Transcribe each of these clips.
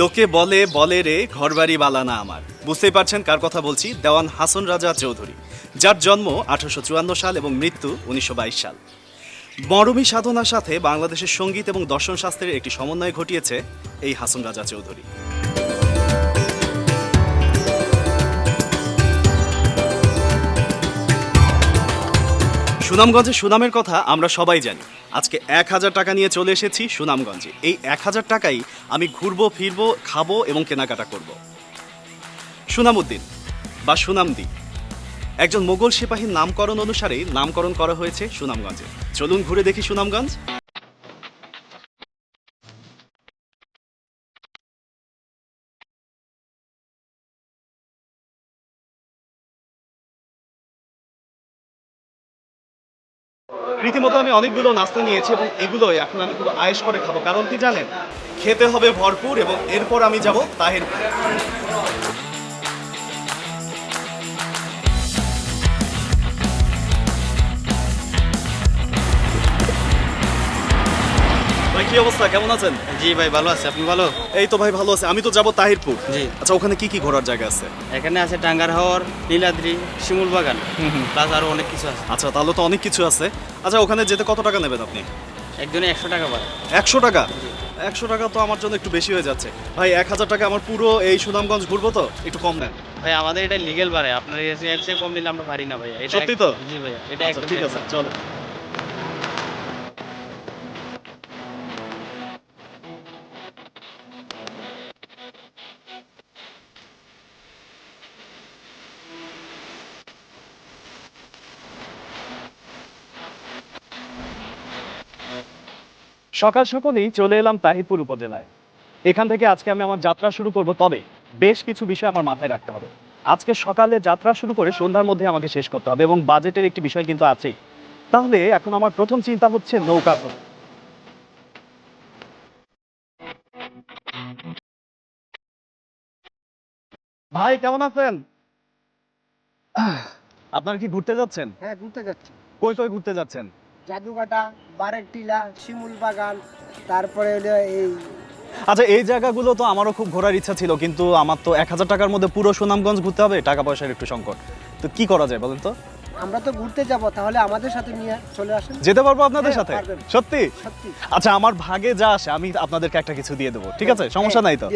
লোকে বলে বলে রে, ঘরবাড়ি বালানা আমার। বুঝতেই পারছেন কার কথা বলছি? দেওয়ান হাসন রাজা চৌধুরী, যার জন্ম আঠারোশো চুয়ান্ন সাল এবং মৃত্যু উনিশশো বাইশ সাল। মরমী সাধনার সাথে বাংলাদেশের সংগীত এবং দর্শন শাস্ত্রের একটি সমন্বয় ঘটিয়েছে এই হাসন রাজা চৌধুরী। সুনামগঞ্জে সুনামের কথা আমরা সবাই জানি। আজকে এক হাজার টাকা নিয়ে চলে এসেছি সুনামগঞ্জে। এই এক হাজার টাকাই আমি ঘুরবো, ফিরবো, খাব এবং কেনাকাটা করব। সুনামউদ্দিন বা সুনামদি। একজন মোগল সিপাহীর নামকরণ অনুসারেই নামকরণ করা হয়েছে সুনামগঞ্জে। চলুন ঘুরে দেখি সুনামগঞ্জ। রীতিমতো আমি অনেকগুলো নাস্তা নিয়েছি এবং এগুলোই এখন আমি খুব আয়েস করে খাব। কারণ কি জানেন? খেতে হবে ভরপুর এবং এরপর আমি যাব তাহের কি অবস্থা? কেমন আছেন? জি ভাই ভালো আছে। আপনি ভালো? এই তো ভাই ভালো আছে। আমি তো যাব তাহিরপুর। জি। আচ্ছা ওখানে কি কি ঘোরার জায়গা আছে? এখানে আছে টাঙ্গার হাওর নীলাদ্রি শিমুল বাগান প্লাস আরও অনেক কিছু আছে। আচ্ছা তাহলে তো অনেক কিছু আছে। আচ্ছা ওখানে যেতে কত টাকা নেবেন আপনি? একজনে একশো টাকা পায় একশো টাকা? একশো টাকা তো আমার জন্য একটু বেশি হয়ে যাচ্ছে। ভাই এক হাজার টাকা আমার পুরো এই সুনামগঞ্জ ঘুরবো তো? একটু কম নেন। ভাই আমাদের এটা লিগেল বাড়ে আপনার এর চেয়ে কম দিলে আমরা পারি না ভাই এটা সত্যি তো? জি ভাই এটা আচ্ছা, ঠিক আছে চলো। সকাল সকালেই চলে এলাম তাহিরপুর উপজেলায়। এখান থেকে আজকে আমি আমার যাত্রা শুরু করব তবে বেশ কিছু বিষয় আমার মাথায় রাখতে হবে। আজকে সকালে যাত্রা শুরু করে সন্ধ্যার মধ্যে আমাকে শেষ করতে হবে এবং বাজেটের একটি বিষয় কিন্তু আছেই। তাহলে এখন আমার প্রথম চিন্তা হচ্ছে নৌকা ভ্রমণ। ভাই কেমন আছেন? আপনারা কি ঘুরতে যাচ্ছেন? হ্যাঁ ঘুরতে যাচ্ছি। কই কই ঘুরতে যাচ্ছেন? জাদুকাটা বারের টিলা শিমুল বাগান, তারপরে হলো এই আচ্ছা এই জায়গাগুলো তো আমারও খুব ঘোরার ইচ্ছা ছিল, কিন্তু আমার তো এক হাজার টাকার মধ্যে পুরো সুনামগঞ্জ ঘুরতে হবে, টাকা পয়সার একটু সংকট। তো কি করা যায় বলেন তো? আমরা তো ঘুরতে যাব তাহলে আমাদের সাথে নিয়ে চলে আসেন। যেতে পারব আপনাদের হ্যাঁ, সাথে। সত্যি? আচ্ছা আমার ভাগে যা আসে আমি আপনাদেরকে একটা কিছু দিয়ে দেবো ঠিক আছে? সমস্যা নাই তো?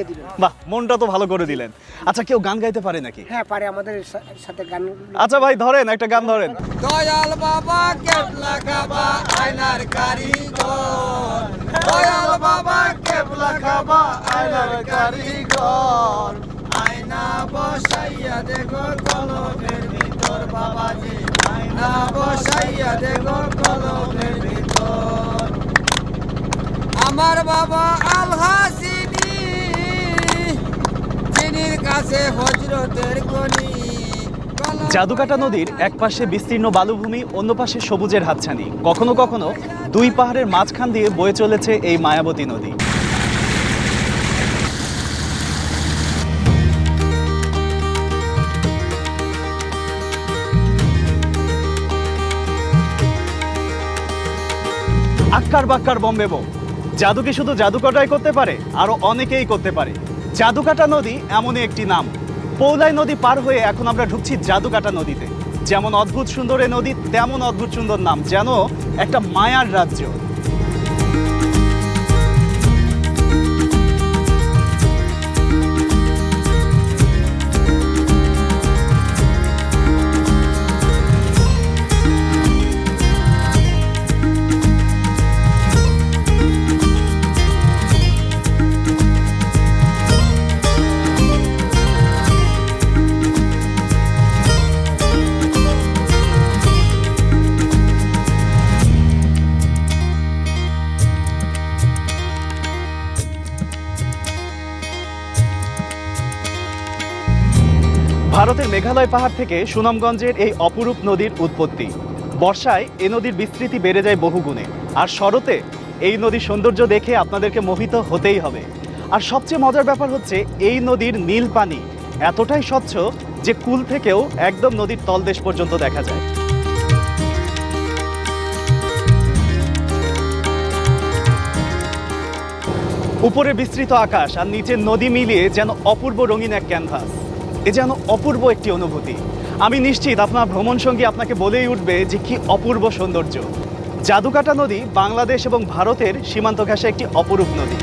বাহ মনটা তো ভালো করে দিলেন। আচ্ছা কেউ গান গাইতে পারে নাকি? হ্যাঁ পারে আমাদের সাথে গান। আচ্ছা ভাই ধরেন একটা গান ধরেন। দয়াল বাবা কেবলা খাবা আয়নার কারিগর। দয়াল বাবা কেবলা খাবা আয়নার কারিগর। আয়না বসাইয়া দেখো কলমের ভিতর বাবাজি। আয়না বসাইয়া দেখো কলমের ভিতর। আমার বাবা আলহাসিনী যিনির কাছে হজরতের গনি জাদুকাটা নদীর এক পাশে বিস্তীর্ণ বালুভূমি অন্য পাশে সবুজের হাতছানি। কখনো কখনো দুই পাহাড়ের মাঝখান দিয়ে বয়ে চলেছে এই মায়াবতী নদী। আক্কার বাক্কার বম্বে বউ। জাদু কি শুধু জাদুকটাই করতে পারে, আরও অনেকেই করতে পারে। জাদুকাটা নদী এমনই একটি নাম। পৌলাই নদী পার হয়ে এখন আমরা ঢুকছি জাদুকাটা নদীতে। যেমন অদ্ভুত সুন্দর এ নদী, তেমন অদ্ভুত সুন্দর নাম, যেন একটা মায়ার রাজ্য। ভারতের মেঘালয় পাহাড় থেকে সুনামগঞ্জের এই অপরূপ নদীর উৎপত্তি। বর্ষায় এ নদীর বিস্তৃতি বেড়ে যায় বহুগুণে। আর শরতে এই নদীর সৌন্দর্য দেখে আপনাদেরকে মোহিত হতেই হবে। আর সবচেয়ে মজার ব্যাপার হচ্ছে, এই নদীর নীল পানি এতটাই স্বচ্ছ যে কুল থেকেও একদম নদীর তলদেশ পর্যন্ত দেখা যায়। উপরে বিস্তৃত আকাশ আর নিচে নদী মিলিয়ে যেন অপূর্ব রঙিন এক ক্যানভাস এ যেন অপূর্ব একটি অনুভূতি। আমি নিশ্চিত আপনার ভ্রমণ সঙ্গী আপনাকে বলেই উঠবে যে কি অপূর্ব সৌন্দর্য। জাদুকাটা নদী বাংলাদেশ এবং ভারতের সীমান্ত ঘাসে একটি অপরূপ নদী।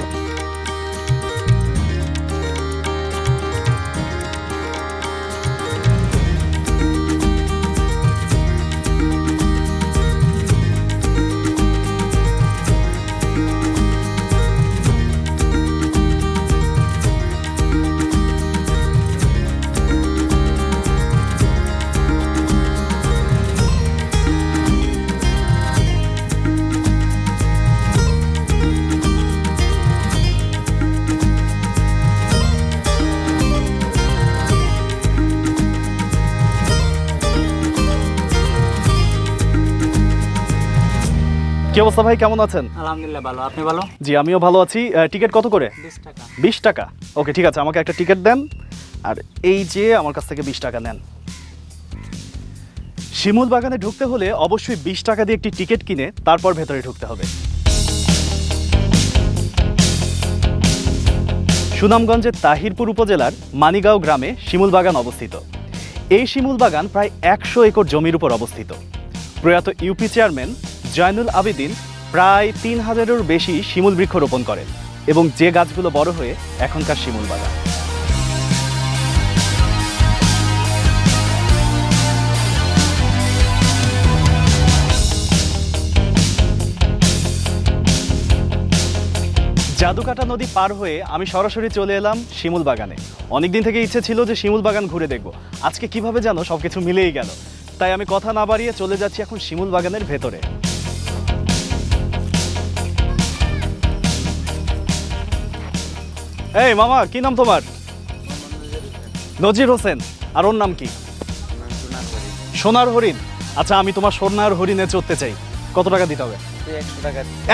অবস্থা ভাই কেমন আছেন? আলহামদুলিল্লাহ ভালো। আপনি ভালো? জি আমিও ভালো আছি। টিকিট কত করে? বিশ টাকা। বিশ টাকা? ওকে ঠিক আছে আমাকে একটা টিকিট দেন। আর এই যে আমার কাছ থেকে বিশ টাকা নেন। শিমুল বাগানে ঢুকতে হলে অবশ্যই বিশ টাকা দিয়ে একটি টিকিট কিনে তারপর ভেতরে ঢুকতে হবে। সুনামগঞ্জের তাহিরপুর উপজেলার মানিগাঁও গ্রামে শিমুল বাগান অবস্থিত। এই শিমুল বাগান প্রায় একশো একর জমির উপর অবস্থিত। প্রয়াত ইউপি চেয়ারম্যান জয়নুল আবেদিন প্রায় তিন হাজারেরও বেশি শিমুল বৃক্ষ রোপণ করেন এবং যে গাছগুলো বড় হয়ে এখনকার শিমুল বাগান। জাদুকাটা নদী পার হয়ে আমি সরাসরি চলে এলাম শিমুল বাগানে। অনেকদিন থেকে ইচ্ছে ছিল যে শিমুল বাগান ঘুরে দেখব। আজকে কীভাবে জানো সবকিছু মিলেই গেল। তাই আমি কথা না বাড়িয়ে চলে যাচ্ছি এখন শিমুল বাগানের ভেতরে। এই, মামা, কি নাম তোমার? নজির হোসেন। আর ওর নাম কি? সোনার হরিণ। আচ্ছা আমি তোমার সোনার হরিণে চড়তে চাই। কত টাকা দিতে হবে?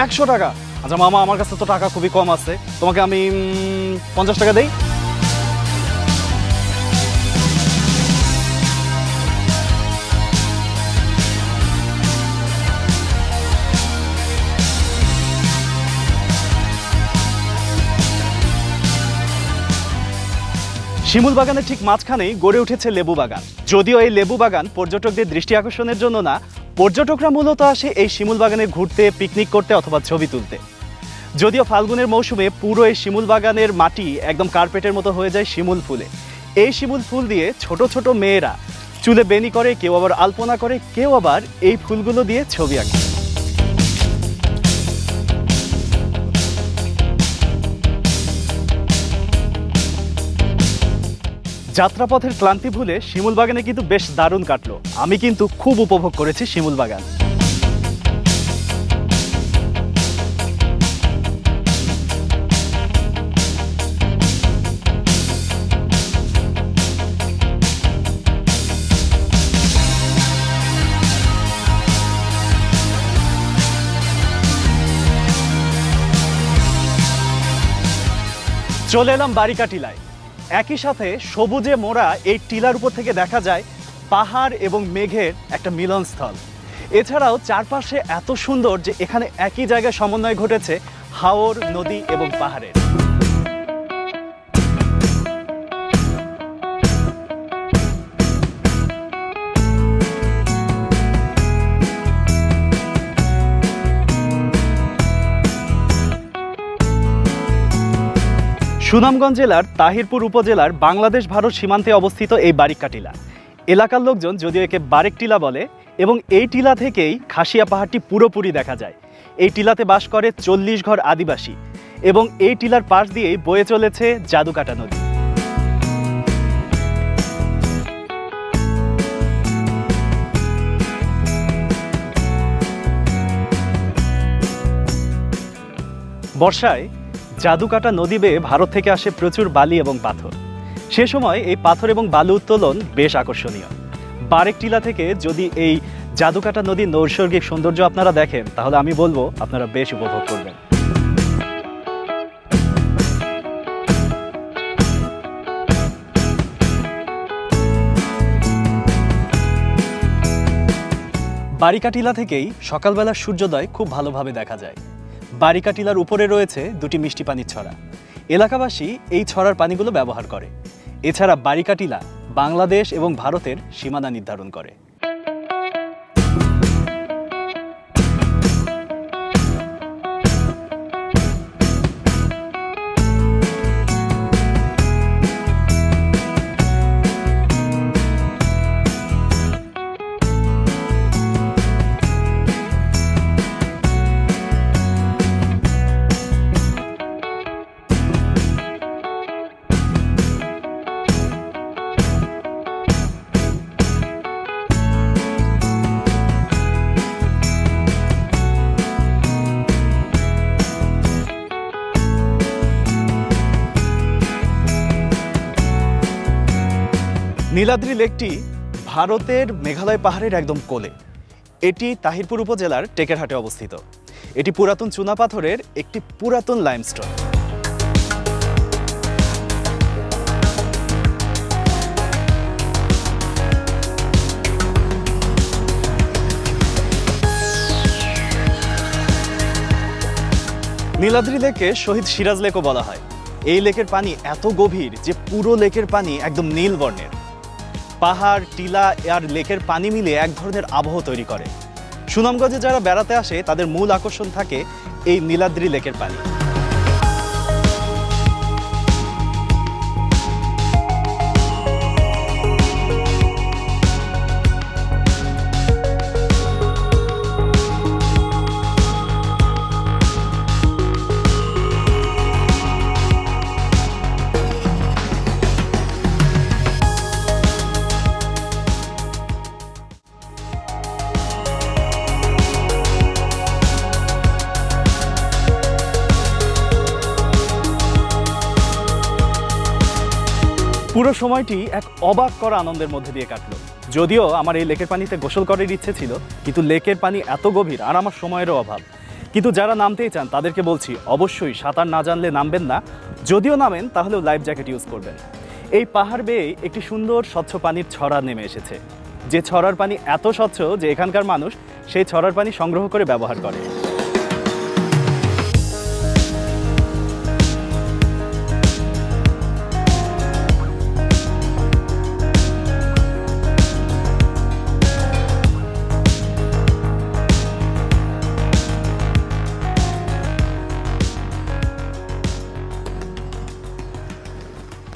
একশো টাকা। আচ্ছা মামা, আমার কাছে তো টাকা খুবই কম আছে। তোমাকে আমি পঞ্চাশ টাকা দেই? শিমুল বাগানের ঠিক মাঝখানেই গড়ে উঠেছে লেবু বাগান যদিও এই লেবু বাগান পর্যটকদের দৃষ্টি আকর্ষণের জন্য না, পর্যটকরা মূলত আসে এই শিমুল বাগানে ঘুরতে, পিকনিক করতে অথবা ছবি তুলতে। যদিও ফাল্গুনের মৌসুমে পুরো এই শিমুল বাগানের মাটি একদম কার্পেটের মতো হয়ে যায় শিমুল ফুলে। এই শিমুল ফুল দিয়ে ছোট ছোট মেয়েরা চুলে বেনি করে, কেউ আবার আলপনা করে, কেউ আবার এই ফুলগুলো দিয়ে ছবি আঁকে। যাত্রাপথের ক্লান্তি ভুলে শিমুল বাগানে কিন্তু বেশ দারুণ কাটলো। আমি কিন্তু খুব উপভোগ করেছি শিমুল বাগান চলে এলাম বারিকা টিলায় একই সাথে সবুজে মোড়া এই টিলার উপর থেকে দেখা যায় পাহাড় এবং মেঘের একটা মিলনস্থল। এছাড়াও চারপাশে এত সুন্দর যে এখানে একই জায়গায় সমন্বয় ঘটেছে হাওর, নদী এবং পাহাড়ের। সুনামগঞ্জ জেলার তাহিরপুর উপজেলার বাংলাদেশ ভারত সীমান্তে অবস্থিত এই বারিকা টিলা। এলাকার লোকজন যদিও একে বারেক টিলা বলে এবং এই টিলা থেকেই খাসিয়া পাহাড়টি পুরোপুরি দেখা যায়। এই টিলাতে বাস করে চল্লিশ ঘর আদিবাসী এবং এই টিলার পাশ দিয়েই বয়ে চলেছে জাদুকাটা নদী। বর্ষায় জাদুকাটা নদী বেয়ে ভারত থেকে আসে প্রচুর বালি এবং পাথর। সে সময় এই পাথর এবং বালু উত্তোলন বেশ আকর্ষণীয়। বারেক টিলা থেকে যদি এই জাদুকাটা নদীর নৈসর্গিক সৌন্দর্য আপনারা দেখেন, তাহলে আমি বলব আপনারা বেশ উপভোগ করবেন। বারিকা টিলা থেকেই সকালবেলার সূর্যোদয় খুব ভালোভাবে দেখা যায়। বারিকা টিলার উপরে রয়েছে দুটি মিষ্টি পানির ছড়া। এলাকাবাসী এই ছড়ার পানিগুলো ব্যবহার করে। এছাড়া বারিকা টিলা বাংলাদেশ এবং ভারতের সীমানা নির্ধারণ করে। নীলাদ্রি লেকটি ভারতের মেঘালয় পাহাড়ের একদম কোলে। এটি তাহিরপুর উপজেলার টেকেরহাটে অবস্থিত। এটি পুরাতন চুনাপাথরের একটি পুরাতন লাইমস্টোন নীলাদ্রি লেকে শহীদ সিরাজ লেকও বলা হয়। এই লেকের পানি এত গভীর যে পুরো লেকের পানি একদম নীল বর্ণের। পাহাড়, টিলা আর লেকের পানি মিলে এক ধরনের আবহ তৈরি করে। সুনামগঞ্জে যারা বেড়াতে আসে, তাদের মূল আকর্ষণ থাকে এই নীলাদ্রি লেকের পানি। পুরো সময়টি এক অবাক করা আনন্দের মধ্যে দিয়ে কাটলো। যদিও আমার এই লেকের পানিতে গোসল করার ইচ্ছে ছিল, কিন্তু লেকের পানি এত গভীর আর আমার সময়েরও অভাব। কিন্তু যারা নামতেই চান, তাদেরকে বলছি, অবশ্যই সাঁতার না জানলে নামবেন না। যদিও নামেন, তাহলেও লাইফ জ্যাকেট ইউজ করবেন। এই পাহাড় বেয়ে একটি সুন্দর স্বচ্ছ পানির ছড়া নেমে এসেছে। যে ছড়ার পানি এত স্বচ্ছ যে এখানকার মানুষ সেই ছড়ার পানি সংগ্রহ করে ব্যবহার করে।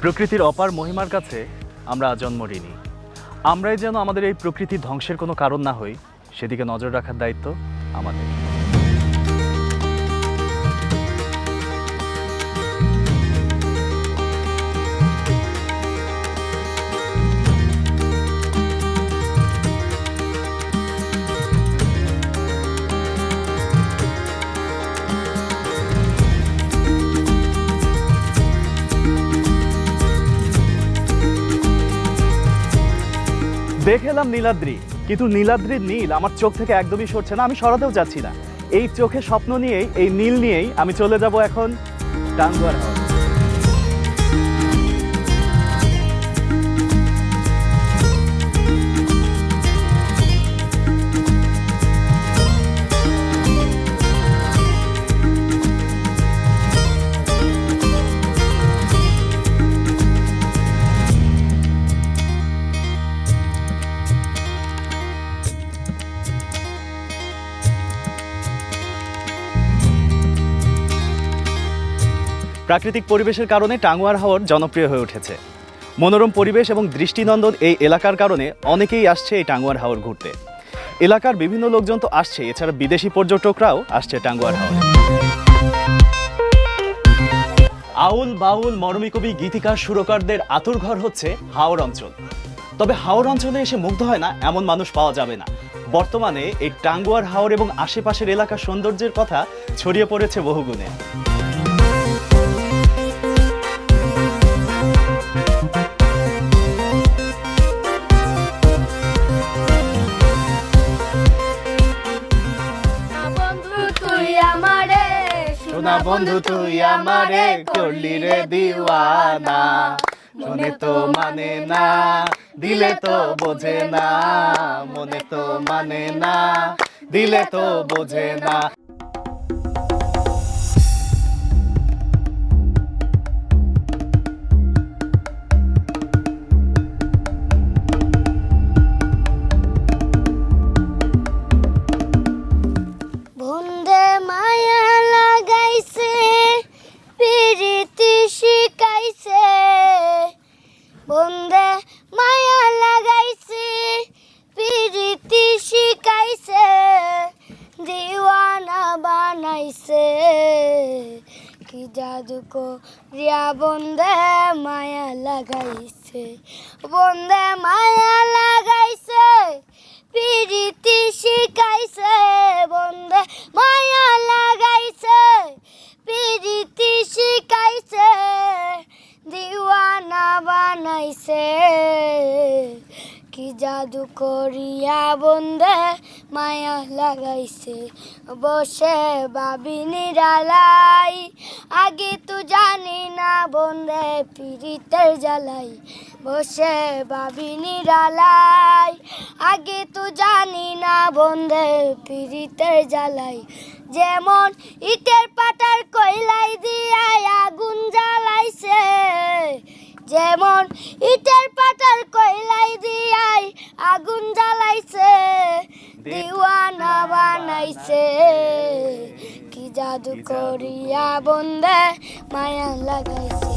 প্রকৃতির অপার মহিমার কাছে আমরা জন্ম ঋণী। আমরাই যেন আমাদের এই প্রকৃতি ধ্বংসের কোনো কারণ না হই, সেদিকে নজর রাখার দায়িত্ব আমাদের। দেখেলাম নীলাদ্রি। কিন্তু নীলাদ্রির নীল আমার চোখ থেকে একদমই সরছে না, আমি সরাতেও যাচ্ছি না। এই চোখে স্বপ্ন নিয়েই, এই নীল নিয়েই আমি চলে যাব এখন টাঙ্গুয়ার হাওর। প্রাকৃতিক পরিবেশের কারণে টাঙ্গুয়ার হাওর জনপ্রিয় হয়ে উঠেছে। মনোরম পরিবেশ এবং দৃষ্টিনন্দন এই এলাকার কারণে অনেকেই আসছে এই টাঙ্গুয়ার হাওর ঘুরতে। এলাকার বিভিন্ন লোকজন তো আসছে এছাড়া বিদেশি পর্যটকরাও আসছে টাঙ্গুয়ার হাওর। আউল বাউল মরমী কবি গীতিকার সুরকারদের আতুর ঘর হচ্ছে হাওর অঞ্চল। তবে হাওর অঞ্চলে এসে মুগ্ধ হয় না, এমন মানুষ পাওয়া যাবে না। বর্তমানে এই টাঙ্গুয়ার হাওর এবং আশেপাশের এলাকার সৌন্দর্যের কথা ছড়িয়ে পড়েছে বহুগুণে। সোনা বন্ধু, তুই আমারে করলি রে দিওয়ানা। মনে তো মানে না, দিলে তো বোঝে না। মনে তো মানে না, দিলে তো বোঝে না। বানাইছে। কি জাদু করিয়া বন্দে মায়া লাগাইছে। বসে বাবি নিরালাই। আগে তো জানি না বন্দে পিরিতের জ্বালাই। বসে বাবি নিরালাই। আগে তো জানি না বন্দে পিরিতের জ্বালাই। যেমন ইটের পাটার কইলাই দিয়াই আগুন জ্বালাইছে। যেমন ইটের পাটার কইলাই দিয়াই আগুন জ্বালাইছে দিওয়ানা বানাইছে। কি জাদু করিয়া বন্দে মায়া লাগাইছে।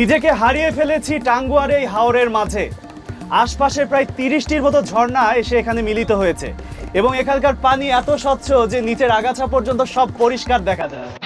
নিজেকে হারিয়ে ফেলেছি টাঙ্গুয়ার এই হাওরের মাঝে। আশপাশে প্রায় তিরিশটির মতো ঝর্ণা এসে এখানে মিলিত হয়েছে। এবং এখানকার পানি এত স্বচ্ছ যে নিচের আগাছা পর্যন্ত সব পরিষ্কার দেখা যায়।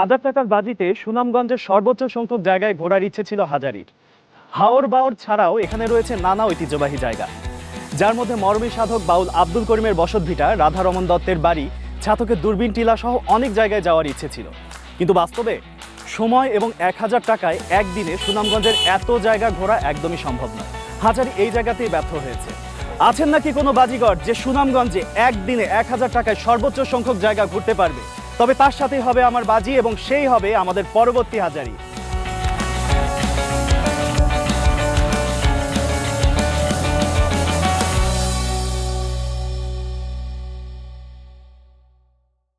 হাজার টাকার বাজিতে সুনামগঞ্জের সর্বোচ্চ সংখ্যক জায়গায় ঘোরার ইচ্ছে ছিল হাজারির। হাওর বাওর ছাড়াও এখানে রয়েছে নানা ঐতিহ্যবাহী জায়গা। যার মধ্যে মরমী সাধক বাউল আব্দুল করিমের বসতভিটা, রাধারমন দত্তের বাড়ি, ছাতকের দূরবীন টিলা সহ অনেক জায়গায় যাওয়ার ইচ্ছে ছিল। কিন্তু বাস্তবে সময় এবং এক হাজার টাকায় একদিনে সুনামগঞ্জের এত জায়গা ঘোরা একদমই সম্ভব নয়। হাজারি এই জায়গাতেই ব্যর্থ হয়েছে। আছেন নাকি কোনো বাজিগর যে সুনামগঞ্জে একদিনে এক হাজার টাকায় সর্বোচ্চ সংখ্যক জায়গা ঘুরতে পারবে? তবে তার সাথেই হবে আমার বাজি এবং সেই হবে আমাদের পরবর্তী হাজারি।